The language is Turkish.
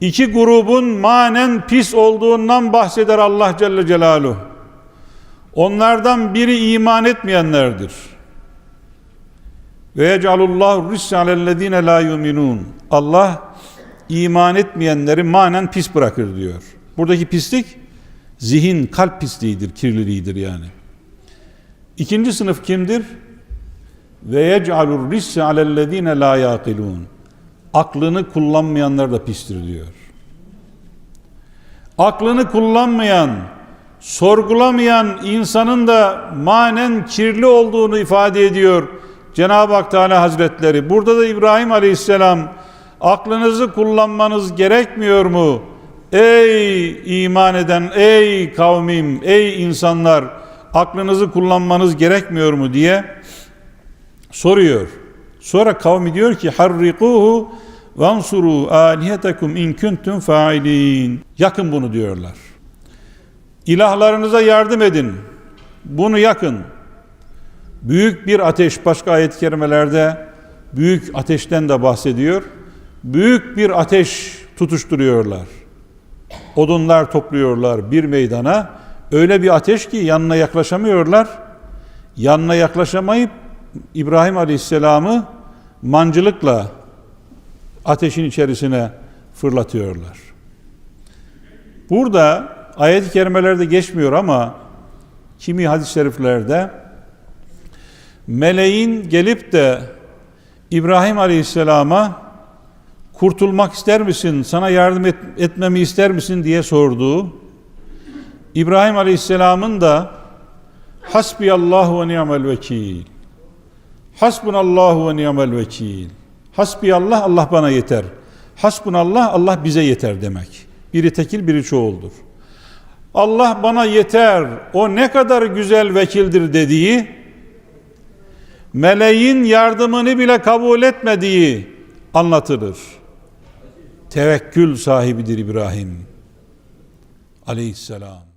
iki grubun manen pis olduğundan bahseder Allah Celle Celaluhu. Onlardan biri iman etmeyenlerdir. Ve yecalullahu risse alellezine la yuminun. Allah iman etmeyenleri manen pis bırakır diyor. Buradaki pislik zihin, kalp pisliğidir, kirliliğidir yani. İkinci sınıf kimdir? Ve yec'alur risse alellezine la yaqilun. Aklını kullanmayanlar da pistir diyor. Aklını kullanmayan, sorgulamayan insanın da manen kirli olduğunu ifade ediyor Cenab-ı Hak Teala Hazretleri. Burada da İbrahim Aleyhisselam aklınızı kullanmanız gerekmiyor mu? Ey iman eden, ey kavmim, ey insanlar aklınızı kullanmanız gerekmiyor mu diye soruyor. Sonra kavmi diyor ki harrikuhu vansuru alihetekum in kuntum failin. Yakın bunu diyorlar. İlahlarınıza yardım edin. Bunu yakın. Büyük bir ateş başka ayet-i kerimelerde büyük ateşten de bahsediyor. Büyük bir ateş tutuşturuyorlar. Odunlar topluyorlar bir meydana. Öyle bir ateş ki yanına yaklaşamıyorlar. Yanına yaklaşamayıp İbrahim Aleyhisselam'ı mancılıkla ateşin içerisine fırlatıyorlar. Burada ayet-i kerimelerde geçmiyor ama kimi hadis-i şeriflerde meleğin gelip de İbrahim Aleyhisselam'a kurtulmak ister misin, sana yardım et, etmemi ister misin diye sorduğu, İbrahim Aleyhisselam'ın da Hasbiyallahu ve ni'mel vekil. Hasbunallahu ve ni'mel vekil. Hasbiyallah Allah bana yeter. Hasbunallah Allah bize yeter demek. Biri tekil biri çoğuldur. Allah bana yeter. O ne kadar güzel vekildir dediği meleğin yardımını bile kabul etmediği anlatılır. Tevekkül sahibidir İbrahim aleyhisselam.